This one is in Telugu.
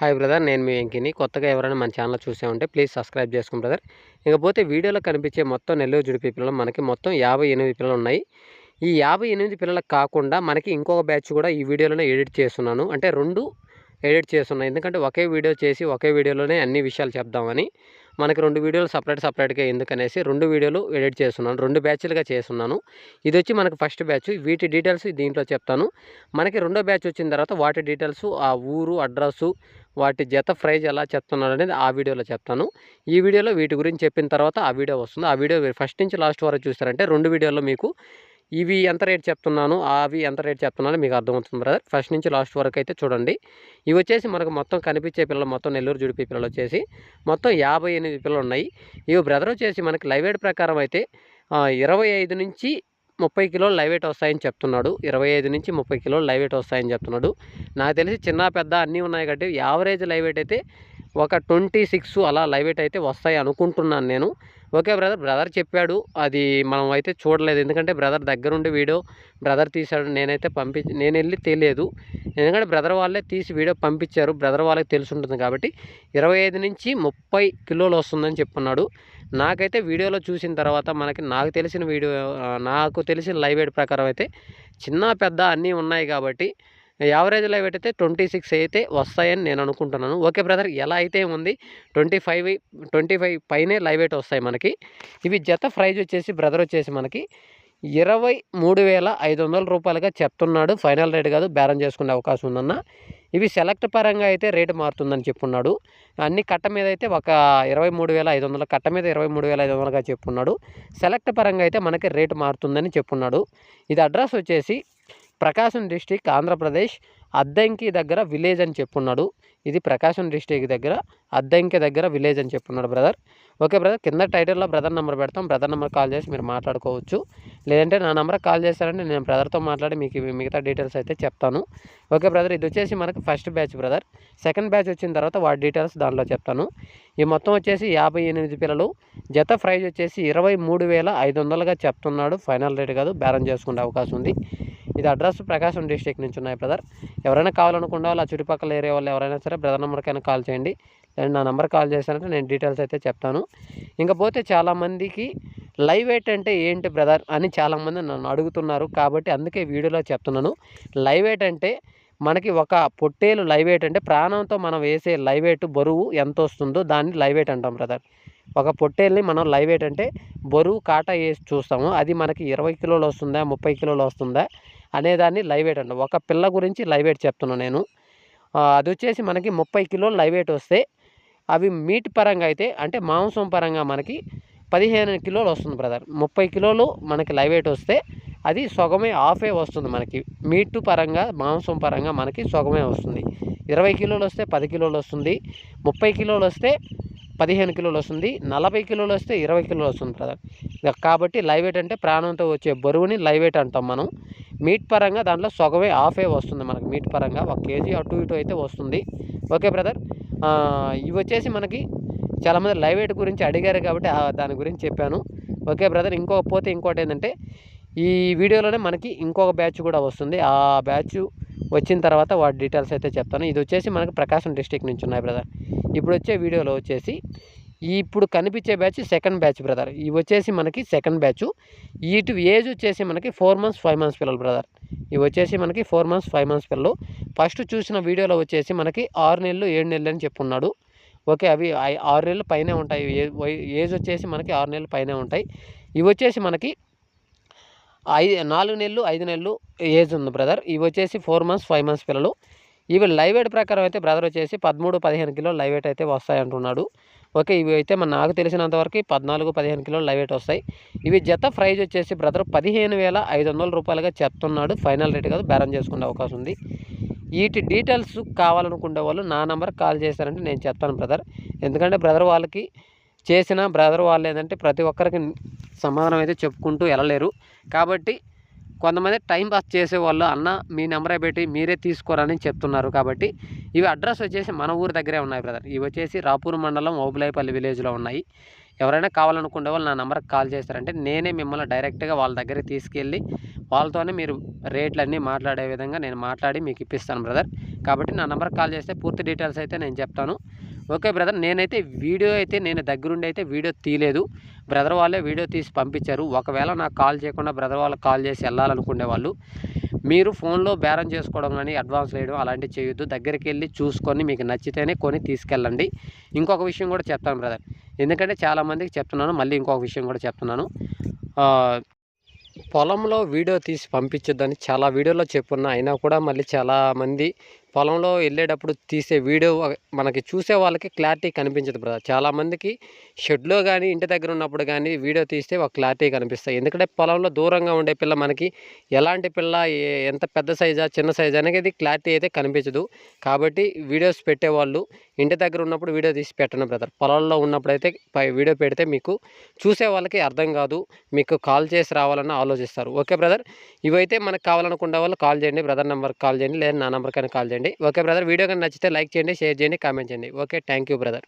హాయ్ బ్రదర్ నేను మీ వెంకిని. కొత్తగా ఎవరైనా మన ఛానల్ చూసే ఉంటే ప్లీజ్ సబ్స్క్రైబ్ చేసుకోండి బ్రదర్ ఇకపోతే వీడియోలో కనిపించే మొత్తం నెల్లూరు జుడిపి పిల్లలు మనకి మొత్తం యాభై ఎనిమిది పిల్లలు ఉన్నాయి. ఈ యాభై ఎనిమిది పిల్లలకు కాకుండా మనకి ఇంకొక బ్యాచ్ కూడా ఈ వీడియోలోనే ఎడిట్ చేస్తున్నాను. అంటే రెండు ఎడిట్ చేస్తున్నాను ఎందుకంటే ఒకే వీడియో చేసి ఒకే వీడియోలోనే అన్ని విషయాలు చెప్దామని మనకి రెండు వీడియోలు సపరేట్ సపరేట్గా ఎందుకనేసి రెండు వీడియోలు ఎడిట్ చేస్తున్నాను. రెండు బ్యాచ్లుగా చేస్తున్నాను. ఇది వచ్చి మనకు ఫస్ట్ బ్యాచ్. వీటి డీటెయిల్స్ దీంట్లో చెప్తాను. మనకి రెండో బ్యాచ్ వచ్చిన తర్వాత వాటి డీటెయిల్స్ ఆ ఊరు అడ్రస్సు వాటి జత ప్రైజ్ ఎలా చెప్తున్నాడు అనేది ఆ వీడియోలో చెప్తాను. ఈ వీడియోలో వీటి గురించి చెప్పిన తర్వాత ఆ వీడియో వస్తుంది. ఆ వీడియో ఫస్ట్ నుంచి లాస్ట్ వరకు చూస్తారంటే రెండు వీడియోలో మీకు ఇవి ఎంత రేట్ చెప్తున్నాను? అవి ఎంత రేట్ చెప్తున్నాను మీకు అర్థమవుతుంది బ్రదర్. ఫస్ట్ నుంచి లాస్ట్ వరకు అయితే చూడండి. ఇవి వచ్చేసి మనకు మొత్తం కనిపించే పిల్లలు మొత్తం నెల్లూరు జుడిపి పిల్లలు వచ్చేసి మొత్తం యాభై ఎనిమిది పిల్లలు ఉన్నాయి. ఇవి బ్రదర్ వచ్చేసి మనకి లైవ్ వెయిట్ ప్రకారం అయితే ఇరవై ఐదు నుంచి ముప్పై కిలోలు లైవ్ వెయిట్ వస్తాయని చెప్తున్నాడు. ఇరవై ఐదు నుంచి ముప్పై కిలోలు లైవ్ వెయిట్ వస్తాయని చెప్తున్నాడు. నాకు తెలిసి చిన్న పెద్ద అన్నీ ఉన్నాయి కాబట్టి యావరేజ్ లైవ్ వెయిట్ అయితే ఒక ట్వంటీ సిక్స్ అలా లైవ్ ఎయిట్ అయితే వస్తాయి అనుకుంటున్నాను నేను. ఓకే బ్రదర్ బ్రదర్ చెప్పాడు అది మనం అయితే చూడలేదు. ఎందుకంటే బ్రదర్ దగ్గరుండి వీడియో బ్రదర్ తీశాడు నేనైతే పంపి నేను వెళ్ళి తెలియదు. ఎందుకంటే బ్రదర్ వాళ్ళే తీసి వీడియో పంపించారు బ్రదర్ వాళ్ళకి తెలిసి ఉంటుంది కాబట్టి ఇరవై ఐదు నుంచి ముప్పై కిలోలు వస్తుందని చెప్పున్నాడు. నాకైతే వీడియోలో చూసిన తర్వాత మనకి నాకు తెలిసిన వీడియో నాకు తెలిసిన లైవ్ ఎయిట్ ప్రకారం అయితే చిన్న పెద్ద అన్నీ ఉన్నాయి కాబట్టి యావరేజ్ లైవ్ అయితే ట్వంటీ సిక్స్ అయితే వస్తాయని నేను అనుకుంటున్నాను. ఓకే బ్రదర్ ఎలా అయితే ఉంది? ట్వంటీ ఫైవ్ ట్వంటీ ఫైవ్ పైనే లైవ్ ఎయిట్ వస్తాయి మనకి. ఇవి జత ప్రైజ్ వచ్చేసి బ్రదర్ వచ్చేసి మనకి ఇరవై మూడు వేల ఐదు వందల రూపాయలుగా చెప్తున్నాడు. ఫైనల్ రేట్ కాదు బేరం చేసుకునే అవకాశం ఉందన్న. ఇవి సెలెక్ట్ పరంగా అయితే రేటు మారుతుందని చెప్పున్నాడు. అన్ని కట్ట మీద అయితే ఒక ఇరవై మూడు వేల ఐదు వందల కట్ట మీద ఇరవై మూడు వేల ఐదు వందలుగా చెప్పున్నాడు. సెలెక్ట్ పరంగా అయితే మనకి రేటు మారుతుందని చెప్పున్నాడు. ఇది అడ్రస్ వచ్చేసి ప్రకాశం డిస్టిక్ ఆంధ్రప్రదేశ్ అద్దంకి దగ్గర విలేజ్ అని చెప్పున్నాడు. ఇది ప్రకాశం డిస్టిక్ దగ్గర అద్దంకి దగ్గర విలేజ్ అని చెప్పున్నాడు బ్రదర్. ఓకే బ్రదర్ కింద టైటిల్లో బ్రదర్ నెంబర్ పెడతాం. బ్రదర్ నెంబర్ కాల్ చేసి మీరు మాట్లాడుకోవచ్చు. లేదంటే నా నెంబర్ కాల్ చేశారంటే నేను బ్రదర్తో మాట్లాడి మీకు మిగతా డీటెయిల్స్ అయితే చెప్తాను. ఓకే బ్రదర్ ఇది వచ్చేసి మనకు first batch brother. Second batch వచ్చిన తర్వాత వాటి డీటెయిల్స్ దానిలో చెప్తాను. ఈ మొత్తం వచ్చేసి యాభై ఎనిమిది పిల్లలు. జత ప్రైజ్ వచ్చేసి ఇరవై మూడు వేల ఐదు వందలుగా చెప్తున్నాడు. ఫైనల్ రేట్ కాదు బేరం చేసుకునే అవకాశం ఉంది. ఇది అడ్రస్ ప్రకాశం డిస్టిక్ నుంచి ఉన్నాయి బ్రదర్. ఎవరైనా కావాలనుకున్న వాళ్ళు ఆ చుట్టుపక్కల ఏరియా వాళ్ళు ఎవరైనా సరే బ్రదర్ నెంబర్కైనా కాల్ చేయండి. నేను నా నెంబర్ కాల్ చేశానంటే నేను డీటెయిల్స్ అయితే చెప్తాను. ఇంకపోతే చాలామందికి లైవ్ వెయిట్ అంటే ఏంటి బ్రదర్ అని చాలామంది నన్ను అడుగుతున్నారు. కాబట్టి అందుకే వీడియోలో చెప్తున్నాను. లైవ్ వెయిట్ అంటే మనకి ఒక పొట్టేలు లైవ్ వెయిట్ అంటే ప్రాణంతో మనం వేసే లైవ్ వెయిట్ బరువు ఎంత వస్తుందో దాన్ని లైవ్ వెయిట్ అంటాం బ్రదర్. ఒక పొట్టేల్ని మనం లైవ్ వెయిట్ అంటే బరువు కాటా వేసి చూస్తాము. అది మనకి ఇరవై కిలోలు వస్తుందా ముప్పై కిలోలు వస్తుందా? అనేదాన్ని లైవ్ వెయిట్ అంటాం ఒక పిల్ల గురించి లైవ్ వెయిట్ చెప్తున్నాను నేను అది వచ్చేసి మనకి ముప్పై కిలోలు లైవ్ వెయిట్ వస్తే అవి మీట్ పరంగా అయితే అంటే మాంసం పరంగా మనకి పదిహేను కిలోలు వస్తుంది బ్రదర్. ముప్పై కిలోలు మనకి లైవ్ వెయిట్ వస్తే అది సగమే హాఫే వస్తుంది మనకి. మీట్ పరంగా మాంసం పరంగా మనకి సగమే వస్తుంది. ఇరవై కిలోలు వస్తే పది కిలోలు వస్తుంది. ముప్పై కిలోలు వస్తే పదిహేను కిలోలు వస్తుంది నలభై కిలోలు వస్తే ఇరవై కిలోలు వస్తుంది బ్రదర్ కాబట్టి లైవ్ వెయిట్ అంటే ప్రాణంతో వచ్చే బరువుని లైవ్ వెయిట్ అంటాం మనం. మీట్ పరంగా దాంట్లో సొగమే హాఫే వస్తుంది మనకి మీట్ పరంగా. ఒక కేజీ అటు ఇటు అయితే వస్తుంది. ఓకే బ్రదర్ ఇవి వచ్చేసి మనకి చాలామంది లైవ్ వెయిట్ గురించి అడిగారు కాబట్టి దాని గురించి చెప్పాను. ఓకే బ్రదర్ ఇంకో పోతే ఇంకోటి ఏంటంటే ఈ వీడియోలోనే మనకి ఇంకొక బ్యాచ్ కూడా వస్తుంది. ఆ బ్యాచ్ వచ్చిన తర్వాత వాటి డీటెయిల్స్ అయితే చెప్తాను. ఇది వచ్చేసి మనకి ప్రకాశం డిస్టిక్ నుంచి ఉన్నాయి బ్రదర్ ఇప్పుడు వచ్చే వీడియోలో వచ్చేసి ఇప్పుడు కనిపించే బ్యాచ్ సెకండ్ బ్యాచ్ బ్రదర్ ఇవి వచ్చేసి మనకి సెకండ్ బ్యాచ్ ఇటు ఏజ్ వచ్చేసి మనకి ఫోర్ మంత్స్ ఫైవ్ మంత్స్ పిల్లలు బ్రదర్ ఇవి వచ్చేసి మనకి ఫోర్ మంత్స్ ఫైవ్ మంత్స్ పిల్లలు. ఫస్ట్ చూసిన వీడియోలో వచ్చేసి మనకి ఆరు నెలలు ఏడు నెలలు అని చెప్పున్నాడు. ఓకే అవి ఆరు నెలలు పైనే ఉంటాయి. ఏజ్ వచ్చేసి మనకి ఆరు నెలలు పైనే ఉంటాయి. ఇవి వచ్చేసి మనకి ఐదు నాలుగు నెలలు ఐదు నెలలు ఏజ్ ఉంది బ్రదర్. ఇవి వచ్చేసి ఫోర్ మంత్స్ ఫైవ్ మంత్స్ పిల్లలు. ఇవి లైవ్ వెయిట్ ప్రకారం అయితే బ్రదర్ వచ్చేసి పదమూడు పదిహేను కిలో లైవ్ వెయిట్ అయితే వస్తాయి అంటున్నాడు. ఓకే ఇవి అయితే మన నాకు తెలిసినంతవరకు పద్నాలుగు పదిహేను కిలోలు లైవ్ వెయిట్ వస్తాయి. ఇవి జత ప్రైజ్ వచ్చేసి బ్రదర్ పదిహేను వేల ఐదు వందల రూపాయలుగా చెప్తున్నాడు. ఫైనల్ రేట్ కాదు బేరం చేసుకునే అవకాశం ఉంది. వీటి డీటెయిల్స్ కావాలనుకునే వాళ్ళు నా నెంబర్ కాల్ చేశారంటే నేను చెప్తాను బ్రదర్. ఎందుకంటే బ్రదర్ వాళ్ళకి చేసిన బ్రదర్ వాళ్ళు ఏంటంటే ప్రతి ఒక్కరికి సమాధానం అయితే చెప్పుకుంటూ వెళ్ళలేరు. కాబట్టి కొంతమంది టైం పాస్ చేసేవాళ్ళు అన్న మీ నెంబరే పెట్టి మీరే తీసుకోరని చెప్తున్నారు. కాబట్టి ఇవి అడ్రస్ వచ్చేసి మన ఊరు దగ్గరే ఉన్నాయి బ్రదర్. ఇవి వచ్చేసి రాపూర్ మండలం ఓబులాయిపల్లి విలేజ్లో ఉన్నాయి. ఎవరైనా కావాలనుకునే వాళ్ళు నా నెంబర్కి కాల్ చేస్తారంటే నేనే మిమ్మల్ని డైరెక్ట్గా వాళ్ళ దగ్గరికి తీసుకెళ్ళి వాళ్ళతోనే మీరు రేట్లన్నీ మాట్లాడే విధంగా నేను మాట్లాడి మీకు ఇప్పిస్తాను బ్రదర్. కాబట్టి నా నెంబర్కి కాల్ చేస్తే పూర్తి డీటెయిల్స్ అయితే నేను చెప్తాను. ఓకే బ్రదర్ నేనైతే వీడియో అయితే నేను దగ్గరుండి అయితే వీడియో తీయలేదు. బ్రదర్ వాళ్ళే వీడియో తీసి పంపించారు. ఒకవేళ నాకు కాల్ చేయకుండా బ్రదర్ వాళ్ళకి కాల్ చేసి వెళ్ళాలనుకునే వాళ్ళు మీరు ఫోన్లో బేరం చేసుకోవడం కానీ అడ్వాన్స్ వేయడం అలాంటివి చేయొద్దు. దగ్గరికి వెళ్ళి చూసుకొని మీకు నచ్చితేనే కొని తీసుకెళ్ళండి. ఇంకొక విషయం కూడా చెప్తాను బ్రదర్. ఎందుకంటే చాలామందికి చెప్తున్నాను మళ్ళీ ఇంకొక విషయం కూడా చెప్తున్నాను. పొలంలో వీడియో తీసి పంపించొద్దని చాలా వీడియోలో చెప్పున్నా అయినా కూడా మళ్ళీ చాలామంది పొలంలో వెళ్ళేటప్పుడు తీసే వీడియో మనకి చూసే వాళ్ళకి క్లారిటీ కనిపించదు బ్రదర్. చాలామందికి షెడ్లో కానీ ఇంటి దగ్గర ఉన్నప్పుడు కానీ వీడియో తీస్తే ఒక క్లారిటీ కనిపిస్తాయి ఎందుకంటే పొలంలో దూరంగా ఉండే పిల్ల మనకి ఎలాంటి పిల్ల ఏ- ఎంత పెద్ద సైజా చిన్న సైజా అనేది క్లారిటీ అయితే కనిపించదు. కాబట్టి వీడియోస్ పెట్టేవాళ్ళు ఇంటి దగ్గర ఉన్నప్పుడు వీడియో తీసి పెట్టను బ్రదర్. పొలంలో ఉన్నప్పుడు అయితే పై వీడియో పెడితే మీకు చూసే వాళ్ళకి అర్థం కాదు. మీకు కాల్ చేసి రావాలని ఆలోచిస్తారు. Okay brother? ఇవైతే మనకు కావాలనుకునే వాళ్ళు కాల్ చేయండి. బ్రదర్ నెంబర్కి కాల్ చేయండి. లేదా నా నెంబర్కైనా కాల్ చేయండి. Okay brother. వీడియో కానీ నచ్చితే లైక్ చేయండి షేర్ చేయండి కామెంట్ చేయండి. Okay thank you brother.